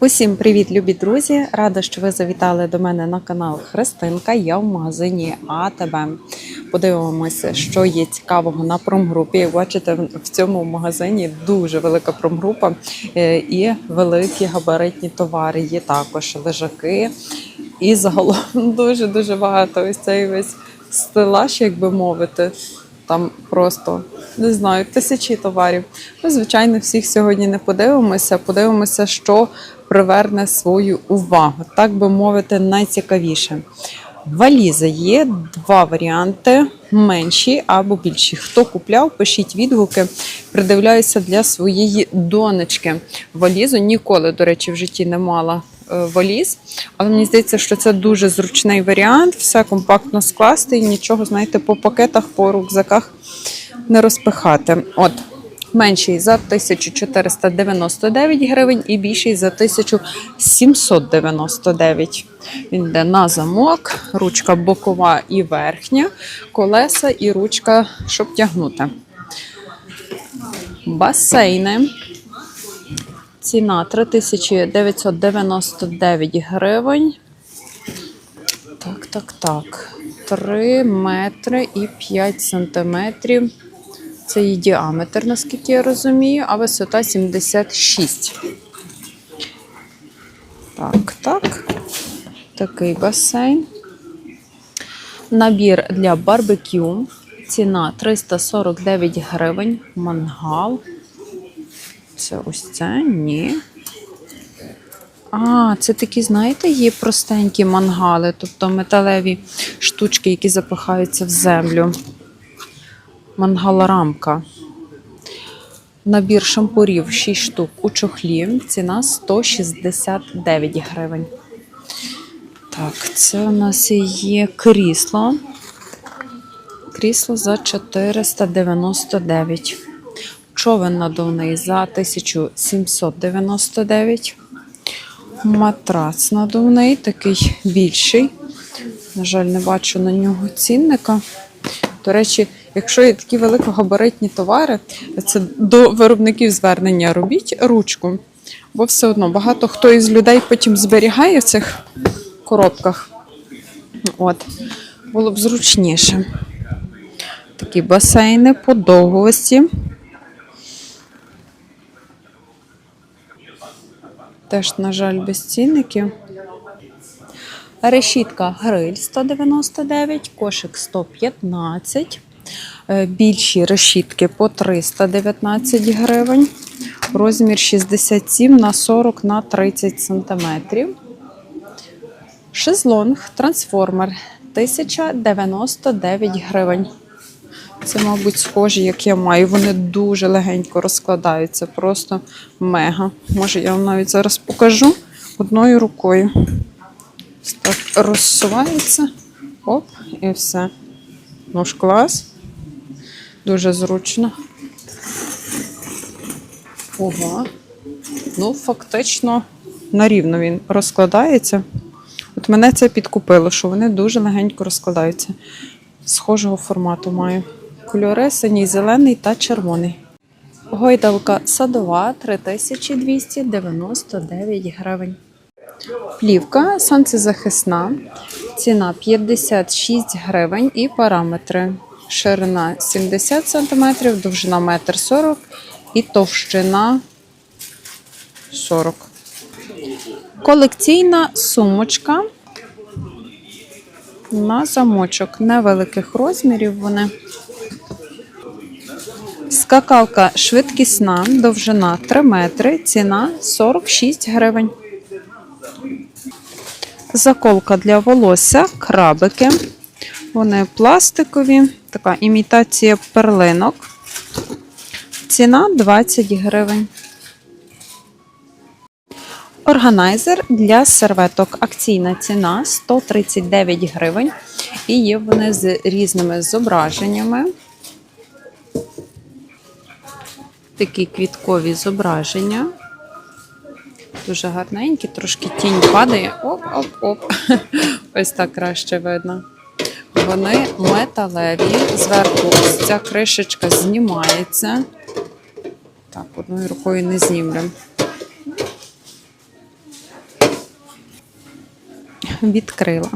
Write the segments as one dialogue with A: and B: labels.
A: Усім привіт, любі друзі! Рада, що ви завітали до мене на канал Христинка. Я в магазині АТБ. Подивимося, що є цікавого на промгрупі. Бачите, в цьому магазині дуже велика промгрупа е, і великі габаритні товари. Є також лежаки. І загалом дуже дуже багато. Ось цей весь стелаж, як би мовити. Там просто не знаю, тисячі товарів. Ми, звичайно, всіх сьогодні не подивимося. Подивимося, що приверне свою увагу, так би мовити, найцікавіше. Валізи є два варіанти: менші або більші. Хто купляв, пишіть відгуки. Придивляюся для своєї донечки. Валізу ніколи, до речі, в житті не мала е, валіз. Але мені здається, що це дуже зручний варіант. Все компактно скласти і нічого, знаєте, по пакетах, по рюкзаках не розпихати. От. Менший за 1499 гривень і більший за 1799. Він йде на замок, ручка бокова і верхня, колеса і ручка, щоб тягнути. Басейни. Ціна 3999 гривень. Так, так, так. 3 метри і 5 сантиметрів. Це її діаметр, наскільки я розумію, а висота 76. Так, так. Такий басейн. Набір для барбекю. Ціна 349 гривень. Мангал. Це ось це? Ні. А, це такі, знаєте, є простенькі мангали, тобто металеві штучки, які запихаються в землю. Мангала-рамка. Набір шампурів 6 штук у чохлі. Ціна 169 гривень. Так, це у нас є крісло. Крісло за 499. Човен надувний за 1799. Матрац надувний, такий більший. На жаль, не бачу на нього цінника. До речі, якщо є такі великогабаритні товари, це до виробників звернення робіть ручку, бо все одно багато хто із людей потім зберігає в цих коробках. От, було б зручніше. Такі басейни по довгості. Теж, на жаль, без цінників. Решітка гриль 199, кошик 115. Е, Більші решітки по 319 гривень. Розмір 67 на 40 на 30 сантиметрів. Шезлонг трансформер 1099 гривень. Це, мабуть, схожі, як я маю. Вони дуже легенько розкладаються, просто мега. Може, я вам навіть зараз покажу одною рукою. Так розсувається. Оп, і все. Ну ж клас. Дуже зручно. Ого. Ну, фактично, нарівно він розкладається. От мене це підкупило, що вони дуже легенько розкладаються. Схожого формату маю. Кольори синій, зелений та червоний. Гойдалка садова 3299 гривень. Плівка сонцезахисна. Ціна 56 гривень і параметри. Ширина 70 см, довжина 1,40 м і товщина 40 Колекційна сумочка на замочок невеликих розмірів вони. Скакалка швидкісна, довжина 3 метри, ціна 46 гривень. Заколка для волосся, крабики. Вони пластикові, така імітація перлинок. Ціна 20 гривень. Органайзер для серветок. Акційна ціна 139 гривень. І є вони з різними зображеннями. такі квіткові зображення. Дуже гарненькі, трошки тінь падає. Оп-оп-оп. Ось так краще видно. Вони металеві. Зверху ось ця кришечка знімається. Так, одною рукою не знімлю. Відкрила.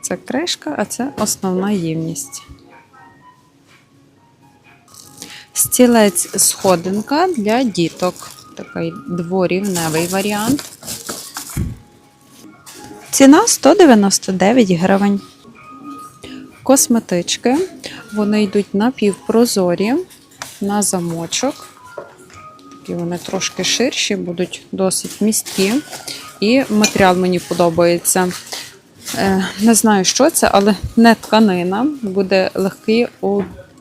A: Це кришка, а це основна ємність. Стілець сходинка для діток. Такий дворівневий варіант. Ціна 199 гривень. Косметички. Вони йдуть напівпрозорі на замочок. Такі вони трошки ширші, будуть досить місткі. І матеріал мені подобається. Е, Не знаю, що це, але не тканина, буде легкий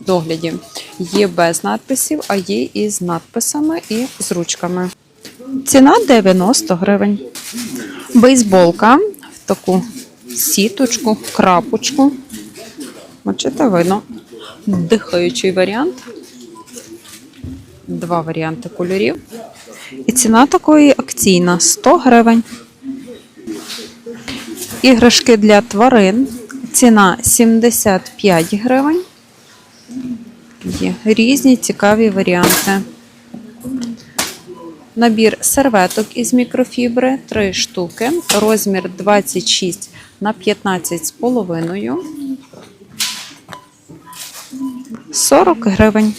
A: догляді. Є без надписів, а є і з надписами, і з ручками. Ціна 90 гривень. Бейсболка в таку сіточку, крапочку. Бачите, видно. Дихаючий варіант. Два варіанти кольорів. І ціна такої акційна 100 гривень. Іграшки для тварин. Ціна 75 гривень. Є різні цікаві варіанти. Набір серветок із мікрофібри 3 штуки. Розмір 26 на 15 з половиною. 40 гривень.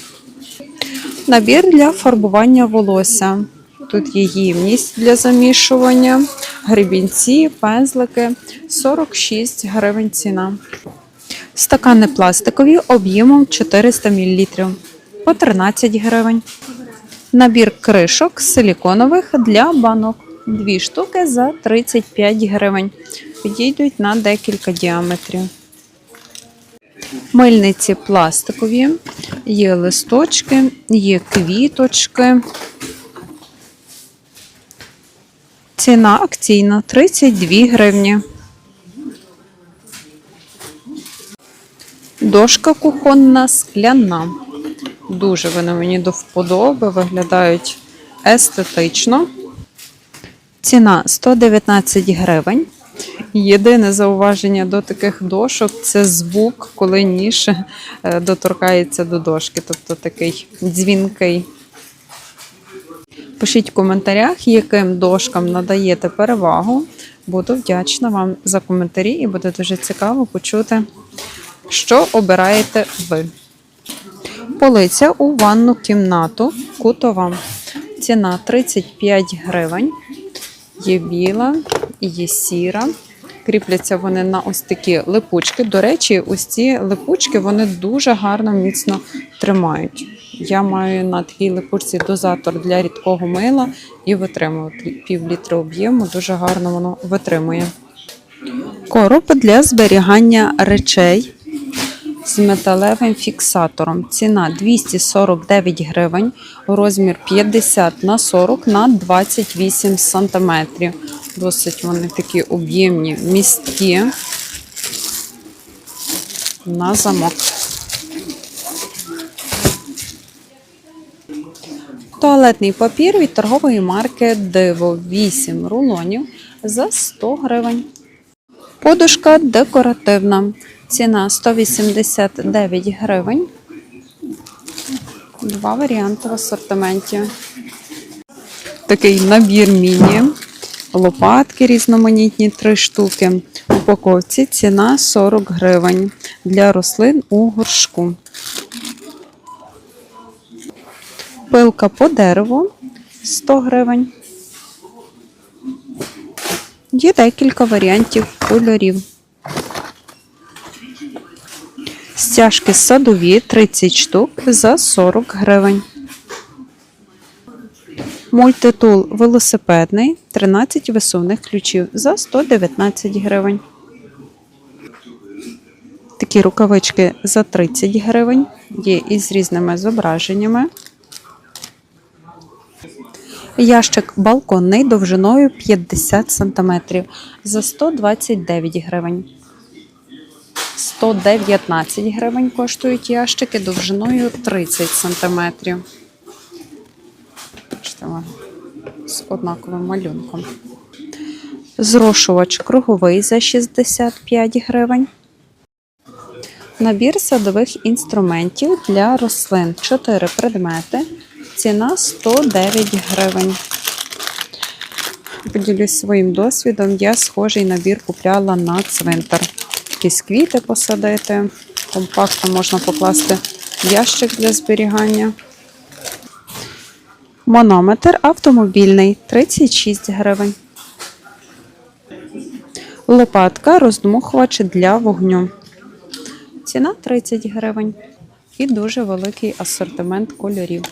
A: Набір для фарбування волосся. Тут є ємність для замішування, гребінці, пензлики 46 гривень ціна. Стакани пластикові об'ємом 400 мл по 13 гривень. Набір кришок силіконових для банок. Дві штуки за 35 гривень. Підійдуть на декілька діаметрів. Мильниці пластикові, є листочки, є квіточки. Ціна акційна 32 гривні. Дошка кухонна скляна. Дуже вони мені до вподоби, виглядають естетично. Ціна 119 гривень. Єдине зауваження до таких дошок це звук, коли ніж е, доторкається до дошки, тобто такий дзвінкий. Пишіть в коментарях, яким дошкам надаєте перевагу. Буду вдячна вам за коментарі і буде дуже цікаво почути, що обираєте ви. Полиця у ванну кімнату кутова. Ціна 35 гривень. Є біла, є сіра. Кріпляться вони на ось такі липучки. До речі, ось ці липучки вони дуже гарно міцно тримають. Я маю на такій липучці дозатор для рідкого мила і витримую пів літра об'єму. Дуже гарно воно витримує. Короб для зберігання речей з металевим фіксатором. Ціна 249 гривень, розмір 50 на 40 на 28 сантиметрів. Досить вони такі об'ємні, місткі на замок. Туалетний папір від торгової марки Диво 8 рулонів за 100 гривень. Подушка декоративна. Ціна 189 гривень. Два варіанти в асортименті. Такий набір міні. Лопатки різноманітні, три штуки. В упаковці ціна 40 гривень для рослин у горшку. Пилка по дереву 100 гривень. Є декілька варіантів кольорів. Стяжки садові 30 штук за 40 гривень. Мультитул велосипедний 13 висувних ключів за 119 гривень. Такі рукавички за 30 гривень. Є із різними зображеннями. Ящик балконний довжиною 50 см за 129 гривень. 119 гривень коштують ящики довжиною 30 см. З однаковим малюнком. Зрошувач круговий за 65 гривень. Набір садових інструментів для рослин. 4 предмети. Ціна 109 гривень. Поділюсь своїм досвідом. Я схожий набір купляла на цвинтар. Якісь квіти посадити. Компактно можна покласти ящик для зберігання. Манометр автомобільний 36 гривень. Лопатка роздмухувач для вогню. Ціна 30 гривень. І дуже великий асортимент кольорів.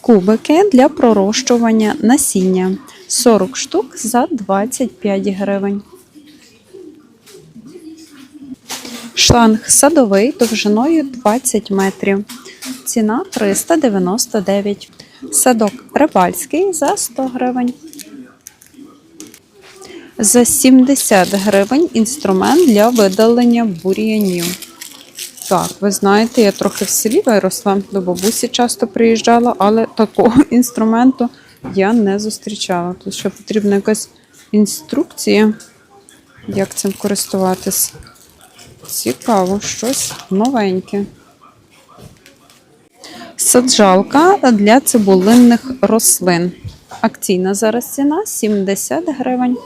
A: Кубики для пророщування насіння 40 штук за 25 гривень. Шланг садовий довжиною 20 метрів. Ціна 399. Садок рибальський за 100 гривень. За 70 гривень інструмент для видалення бур'янів. Так, ви знаєте, я трохи в селі виросла, до бабусі часто приїжджала, але такого інструменту я не зустрічала. Тут ще потрібна якась інструкція, як цим користуватись. Цікаво, щось новеньке. Саджалка для цибулинних рослин. Акційна зараз ціна 70 гривень.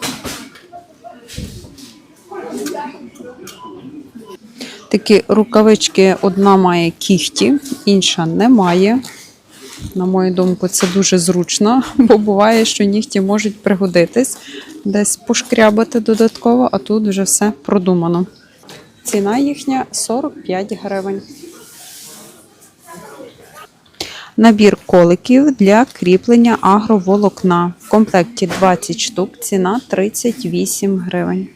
A: Такі рукавички одна має кіхті, інша не має. На мою думку, це дуже зручно, бо буває, що нігті можуть пригодитись, десь пошкрябати додатково, а тут вже все продумано. Ціна їхня 45 гривень. Набір коликів для кріплення агроволокна. В комплекті 20 штук, ціна 38 гривень.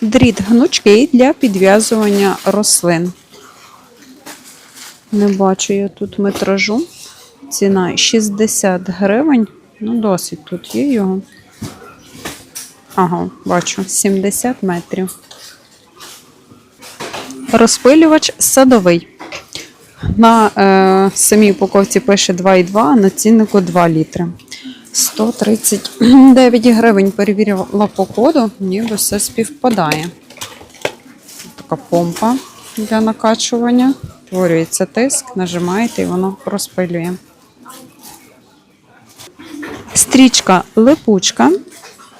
A: Дріт гнучкий для підв'язування рослин. Не бачу я тут метражу. Ціна 60 гривень. Ну, досить тут є його. Ага, бачу, 70 метрів. Розпилювач садовий. На е, самій упаковці пише 2,2, а на ціннику 2 літри. 139 гривень перевірила по коду, ніби все співпадає. Така помпа для накачування. Створюється тиск, нажимаєте і воно розпилює. Стрічка липучка.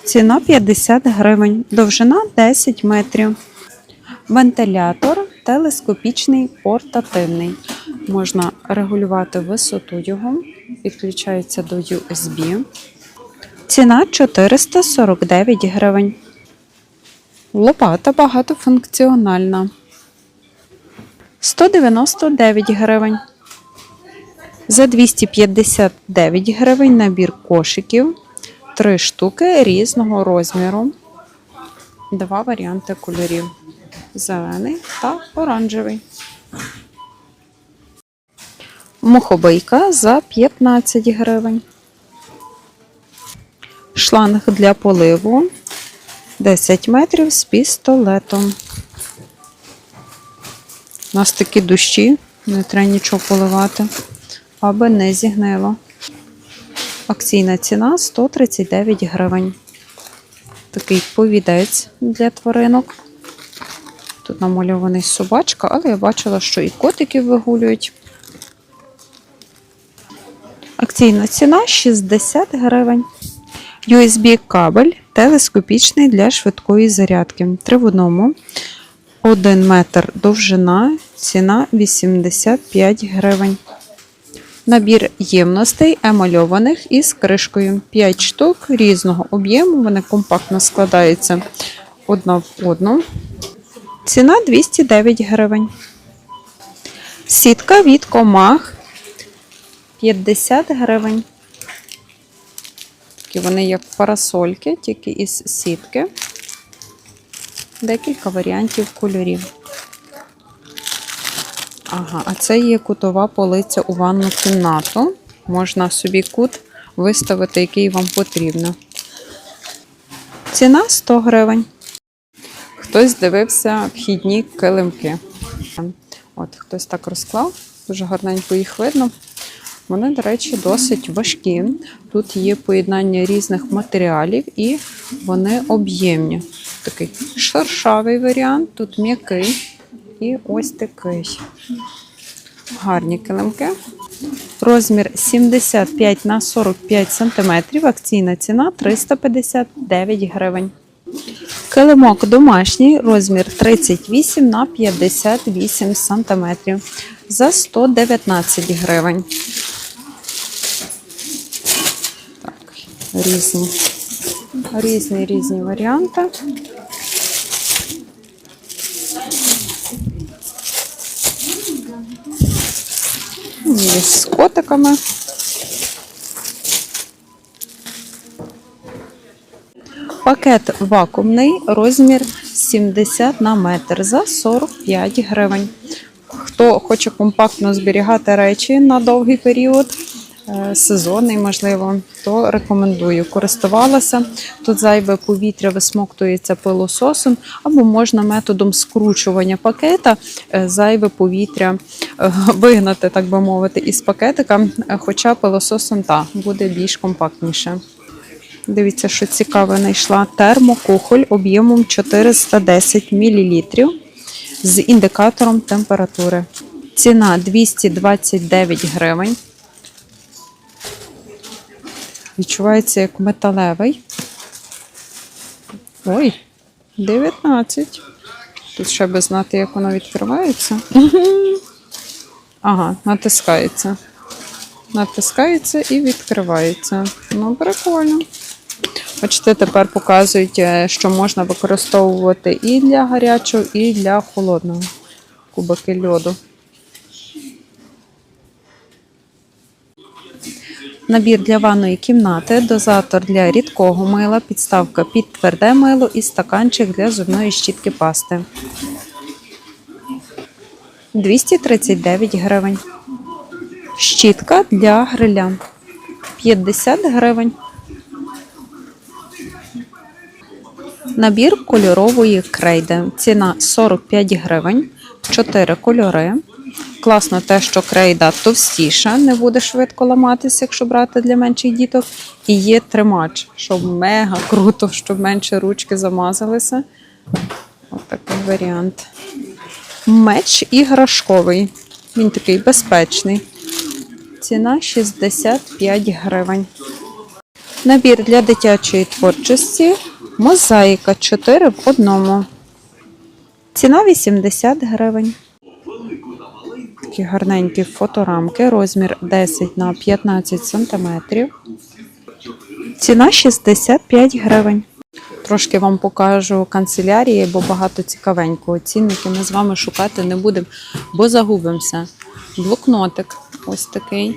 A: Ціна 50 гривень, довжина 10 метрів. Вентилятор телескопічний портативний. Можна регулювати висоту його, підключається до USB. Ціна 449 гривень. Лопата багатофункціональна. 199 гривень. За 259 гривень набір кошиків. Три штуки різного розміру. Два варіанти кольорів: зелений та оранжевий. Мухобийка за 15 гривень. Шланг для поливу 10 метрів з пістолетом. У нас такі дощі, не треба нічого поливати, аби не зігнило. Акційна ціна 139 гривень. Такий повідець для тваринок. Тут намальований собачка, але я бачила, що і котиків вигулюють. Акційна ціна 60 гривень. USB кабель телескопічний для швидкої зарядки. Три в одному. 1 метр довжина, ціна 85 гривень. Набір ємностей емальованих із кришкою. 5 штук різного об'єму. Вони компактно складаються одна в одну. Ціна 209 гривень. Сітка від комах 50 гривень. Такі вони як парасольки, тільки із сітки. Декілька варіантів кольорів. Ага, а це є кутова полиця у ванну кімнату. Можна собі кут виставити, який вам потрібно. Ціна 100 гривень. Хтось дивився вхідні килимки. От, хтось так розклав, дуже гарненько їх видно. Вони, до речі, досить важкі. Тут є поєднання різних матеріалів і вони об'ємні. Такий шершавий варіант, тут м'який і ось такий. Гарні килимки. Розмір 75 на 45 см. Акційна ціна 359 гривень. Килимок домашній, розмір 38 на 58 см. За 119 гривень. Так, різні, різні, різні варіанти. Є з котиками. Пакет вакуумний, розмір 70 на метр за 45 гривень. Хто хоче компактно зберігати речі на довгий період, сезонний, можливо, то рекомендую. Користувалася. Тут зайве повітря висмоктується пилососом, або можна методом скручування пакета е, зайве повітря е, вигнати, так би мовити, із пакетика, е, хоча пилососом та буде більш компактніше. Дивіться, що цікаве знайшла термокухоль об'ємом 410 мл з індикатором температури. Ціна 229 гривень. Відчувається як металевий. Ой, 19. Тут ще би знати, як воно відкривається. Ага, натискається. Натискається і відкривається. Ну, прикольно. Бачите, тепер показують, е, що можна використовувати і для гарячого, і для холодного кубики льоду. Набір для ванної кімнати, дозатор для рідкого мила, підставка під тверде мило і стаканчик для зубної щітки пасти. 239 гривень. Щітка для гриля 50 гривень. Набір кольорової крейди. Ціна 45 гривень, 4 кольори. Класно те, що крейда товстіша, не буде швидко ламатися, якщо брати для менших діток. І є тримач, щоб мега круто, щоб менше ручки замазалися. Ось такий варіант. Меч іграшковий. Він такий безпечний. Ціна 65 гривень. Набір для дитячої творчості. Мозаїка 4 в одному. Ціна 80 гривень. Такі гарненькі фоторамки, розмір 10 на 15 сантиметрів. Ціна 65 гривень. Трошки вам покажу канцелярії, бо багато цікавенького. Цінники ми з вами шукати не будемо, бо загубимося. Блокнотик ось такий.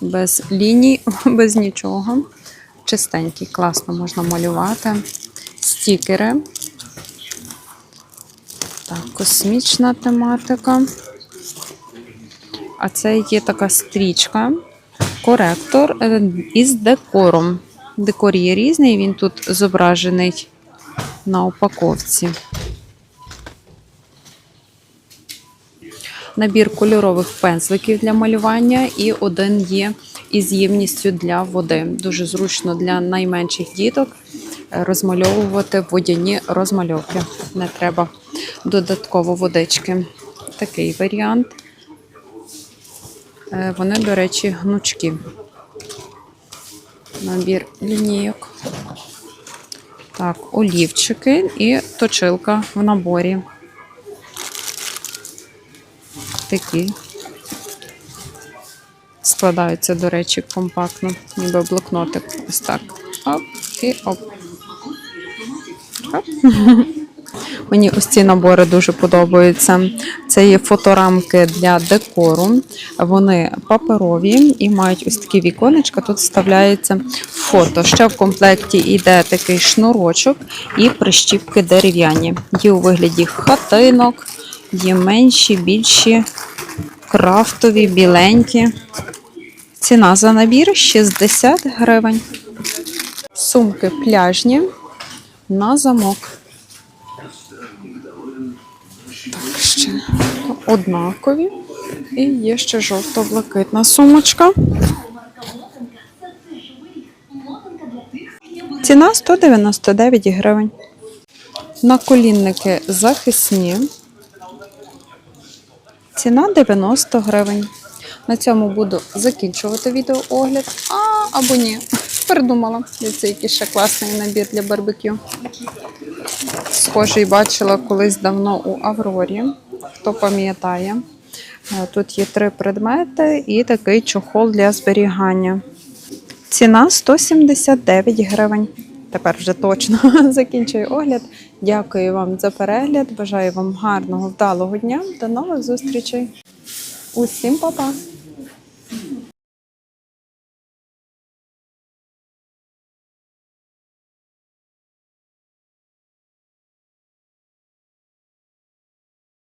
A: Без ліній, без нічого. Чистенький, класно можна малювати. Стікери. Так, космічна тематика. А це є така стрічка. Коректор е, із декором. Декор є різний, він тут зображений на упаковці. Набір кольорових пензликів для малювання і один є із ємністю для води. Дуже зручно для найменших діток розмальовувати водяні розмальовки. Не треба додатково водички. Такий варіант. Е, Вони, до речі, гнучкі. Набір лінійок. Так, олівчики і точилка в наборі. Такі. Складаються, до речі, компактно, ніби блокнотик. Ось так. Оп і оп. Оп. Мені ось ці набори дуже подобаються. Це є фоторамки для декору. Вони паперові і мають ось такі віконечка. Тут вставляється фото. Ще в комплекті йде такий шнурочок і прищіпки дерев'яні. Є у вигляді хатинок, є менші, більші, крафтові, біленькі. Ціна за набір 60 гривень. Сумки пляжні на замок. Ще однакові. І є ще жовто-блакитна сумочка. Ціна 199 гривень. Наколінники захисні. Ціна 90 гривень. На цьому буду закінчувати відеоогляд. А, або ні. Передумала. Дивіться, який ще класний набір для барбекю. Схожий бачила колись давно у Аврорі. Хто пам'ятає. Е, Тут є три предмети і такий чохол для зберігання. Ціна 179 гривень. Тепер вже точно закінчую огляд. Дякую вам за перегляд. Бажаю вам гарного, вдалого дня. До нових зустрічей. Усім па-па!